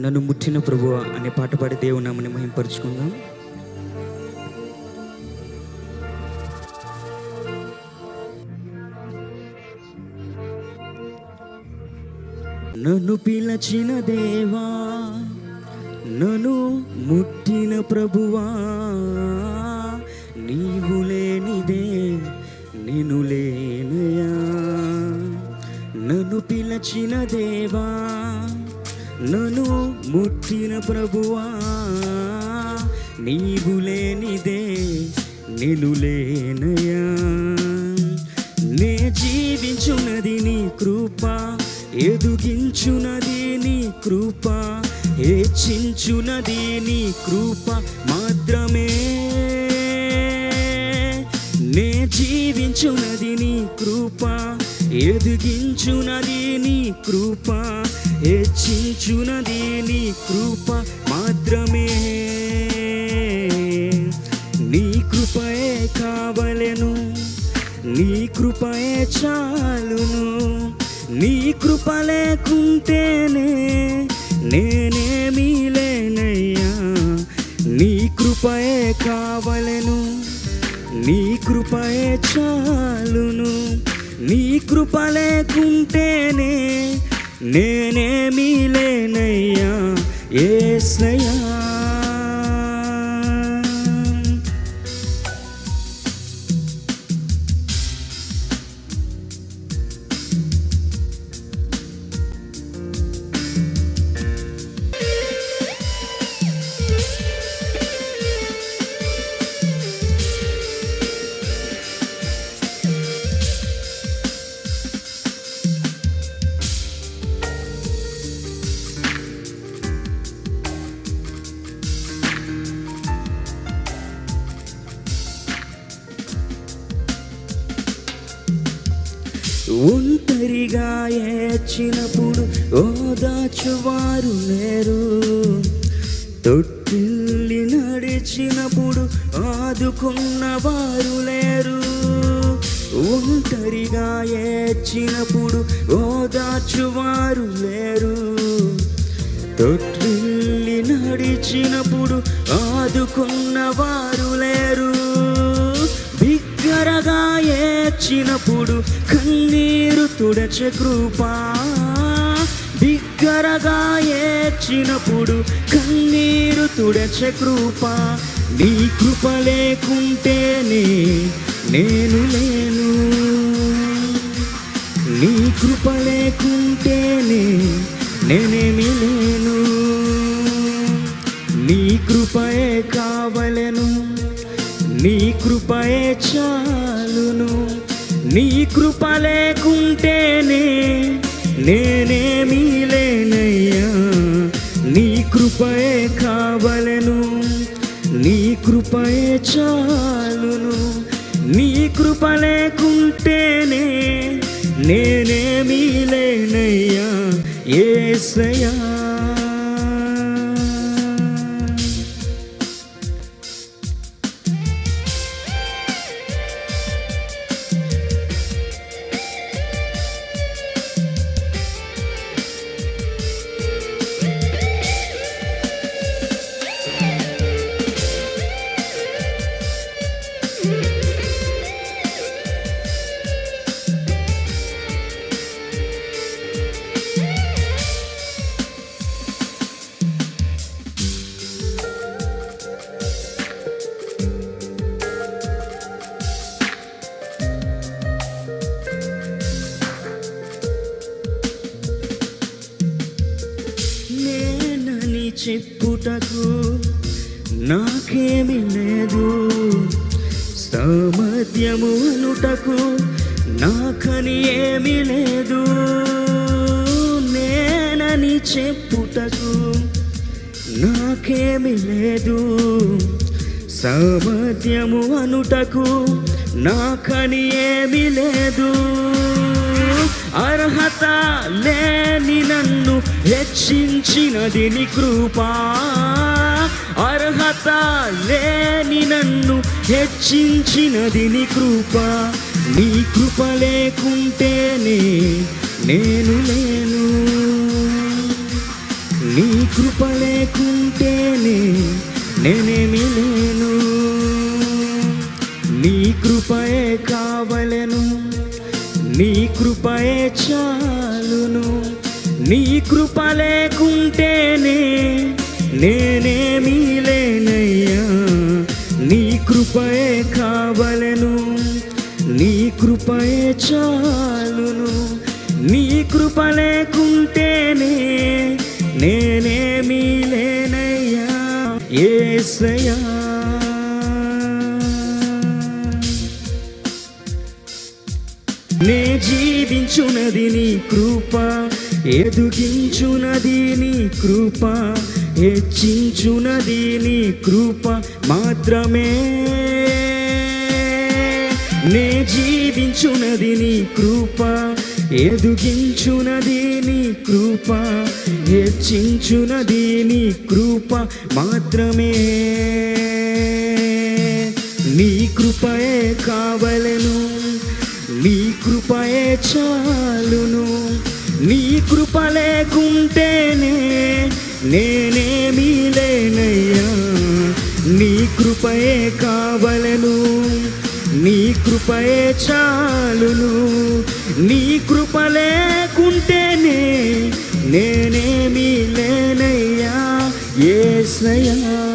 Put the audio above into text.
నన్ను ముట్టిన ప్రభు అనే పాట పాడి దేవునామని మహింపరుచుకుందాం. నన్ను పిలచిన దేవా నన్ను ముట్టిన ప్రభువా నీవు లేనిదే నేను లేనయా. నన్ను పిలచిన దేవా నను ముట్టిన ప్రభువా నీవు లేనిదే నేను నే జీవించున్నది నీ కృప ఎదుగించున్నది నీ కృప హెచ్చించున్నది నీ కృప మాత్రమే. నే జీవించున్నది నీ కృప ఎదిగించున్నది నీ కృప హెచ్చించునది నీ కృప మాత్రమే. నీ కృపయే కావలెను నీ కృపయే చాలును. నీ కృప లేకుంటేనే నేనేమీ లేనయ్యా. నీ కృపయే కావలెను నీ కృపయే చాలును. నీ కృప లేకుంటే నేనేమీ లేనయ్యా ఏసయ్యా ఒంటరిగా ఏడ్చినప్పుడు ఓదాచువారు లేరు. తొట్టిల్లి నడిచినప్పుడు ఆదుకున్నవారు లేరు. ఒంటరిగా ఏడ్చినప్పుడు ఓదాచువారు లేరు. తొట్టిల్లి నడిచినప్పుడు ఆదుకున్నవారు లేరు. వచ్చినప్పుడు కన్నీరు తుడచే కృపా. బిగ్గరగా ఏడ్చినప్పుడు కన్నీరు తుడచే కృపా. నీ కృప లేకుంటేనే నేను లేను. నీ కృప లేకుంటేనే నేనేమి లేను. నీ కృపయే కావలెను. నీ కృపయే చాలును. నీ కృప లేకుంటేనే నేనేమీ లేనయ్యా. నీ కృపయే కావలను నీ కృపయే చాలును. నీ కృప లేకుంటేనే నేనేమీ లేనయ్యా. ఏసయ్యా చెప్పుటకు నాకేమి లేదు. సామర్థ్యము అనుటకు నాకని ఏమి లేదు. నేనని చెప్పుటకు నాకేమి లేదు. సామర్థ్యము అనుటకు నాకని ఏమి లేదు. అర్హత లేని నన్ను హెచ్చించినది నీ కృపా. అర్హత లేని నన్ను హెచ్చించినది నీ కృప. నీ కృప లేకుంటేనే నేను లేను. నీ కృప లేకుంటేనే నేనేమి లేను. నీ కృపయే చాలును. నీ కృప లేకుంటేనే నేనేమీ లేనయ్యా. నీ కృపయే కావలను. నీ కృపయే చాలును. నీ కృప లేకుంటేనే నేనేమీ లేనయ్యా. ఏసయ్యా. నే జీవించునది నీ కృప ఎదుగించునది నీ కృప హెచ్చించునది నీ కృప మాత్రమే. నే జీవించునది నీ కృప ఎదుగించునది నీ కృప హెచ్చించునది నీ కృప మాత్రమే. నీ కృపయే కావలను. నీ కృపయే చాలును. నీ కృప లేకుంటేనే నేనేమీ లేనయ్యా. నీ కృపయే కావలను. నీ కృపయే చాలును. నీ కృప లేకుంటేనే నేనేమీ లేనయ్యా. ఏసయ్యా